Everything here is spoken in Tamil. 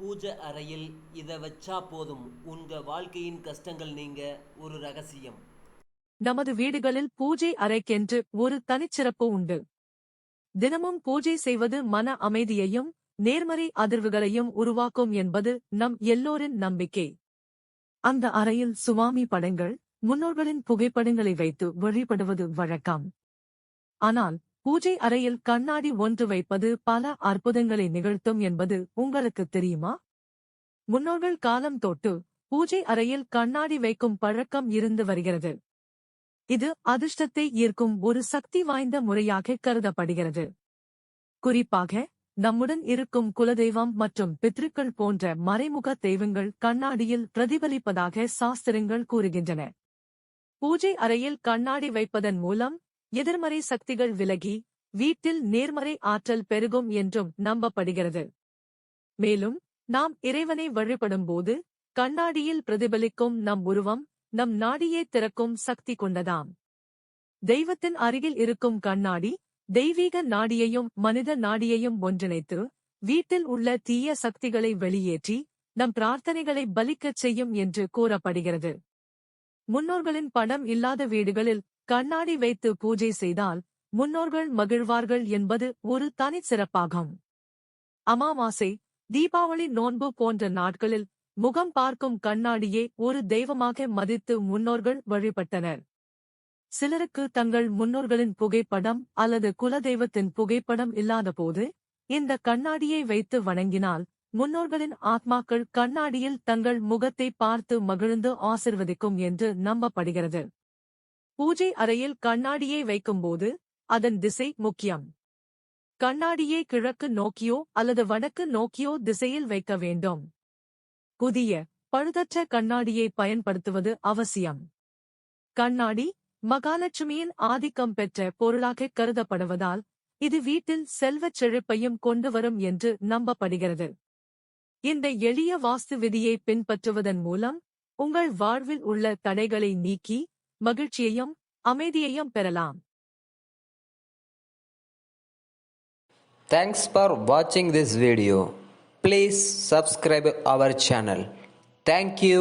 பூஜை அறையில் இதை வச்சா போதும். உங்க வாழ்க்கையின் கஷ்டங்கள் நீங்க ஒரு ரகசியம். நமது வீடுகளில் பூஜை அறைக்கென்று ஒரு தனிச்சிறப்பு உண்டு. தினமும் பூஜை செய்வது மன அமைதியையும் நேர்மறை அதிர்வுகளையும் உருவாக்கும் என்பது நம் எல்லோரின் நம்பிக்கை. அந்த அறையில் சுவாமி படங்கள் முன்னோர்களின் புகைப்படங்களை வைத்து வழிபடுவது வழக்கம். ஆனால் பூஜை அறையில் கண்ணாடி ஒன்று வைப்பது பல அற்புதங்களை நிகழ்த்தும் என்பது உங்களுக்கு தெரியுமா? முன்னோர்கள் காலம் தொட்டு பூஜை அறையில் கண்ணாடி வைக்கும் பழக்கம் இருந்து வருகிறது. இது அதிர்ஷ்டத்தை ஈர்க்கும் ஒரு சக்தி வாய்ந்த முறையாக கருதப்படுகிறது. குறிப்பாக நம்முடன் இருக்கும் குலதெய்வம் மற்றும் பித்ருக்கள் போன்ற மறைமுக தெய்வங்கள் கண்ணாடியில் பிரதிபலிப்பதாக சாஸ்திரங்கள் கூறுகின்றன. பூஜை அறையில் கண்ணாடி வைப்பதன் மூலம் எதிர்மறை சக்திகள் விலகி வீட்டில் நேர்மறை ஆற்றல் பெருகும் என்றும் நம்பப்படுகிறது. மேலும் நாம் இறைவனை வழிபடும்போது கண்ணாடியில் பிரதிபலிக்கும் நம் உருவம் நம் நாடியே திறக்கும் சக்தி கொண்டதாம். தெய்வத்தின் அருகில் இருக்கும் கண்ணாடி தெய்வீக நாடியையும் மனித நாடியையும் ஒன்றிணைத்து வீட்டில் உள்ள தீய சக்திகளை வெளியேற்றி நம் பிரார்த்தனைகளை பலிக்கச் செய்யும் என்று கூறப்படுகிறது. முன்னோர்களின் படம் இல்லாத வீடுகளில் கண்ணாடி வைத்து பூஜை செய்தால் முன்னோர்கள் மகிழ்வார்கள் என்பது ஒரு தனிச்சிறப்பாகும் அமாவாசை தீபாவளி நோன்பு போன்ற நாட்களில் முகம் பார்க்கும் கண்ணாடியே ஒரு தெய்வமாக மதித்து முன்னோர்கள் வழிபட்டனர். சிலருக்கு தங்கள் முன்னோர்களின் புகைப்படம் அல்லது குலதெய்வத்தின் புகைப்படம் இல்லாதபோது இந்த கண்ணாடியை வைத்து வணங்கினால் முன்னோர்களின் ஆத்மாக்கள் கண்ணாடியில் தங்கள் முகத்தை பார்த்து மகிழ்ந்து ஆசிர்வதிக்கும் என்று நம்பப்படுகிறது. பூஜை அறையில் கண்ணாடியை வைக்கும்போது அதன் திசை முக்கியம். கண்ணாடியை கிழக்கு நோக்கியோ அல்லது வடக்கு நோக்கியோ திசையில் வைக்க வேண்டும். புதிய பழுதற்ற கண்ணாடியை பயன்படுத்துவது அவசியம். கண்ணாடி மகாலட்சுமியின் ஆதிக்கம் பெற்ற பொருளாக கருதப்படுவதால் இது வீட்டில் செல்வச் செழிப்பையும் கொண்டு வரும் என்று நம்பப்படுகிறது. இந்த எளிய வாஸ்து விதியை பின்பற்றுவதன் மூலம் உங்கள் வாழ்வில் உள்ள தடைகளை நீக்கி மகிழ்ச்சியையும் அமைதியையும் பெறலாம் தேங்க்ஸ் ஃபார் வாட்சிங் this video please subscribe our channel thank you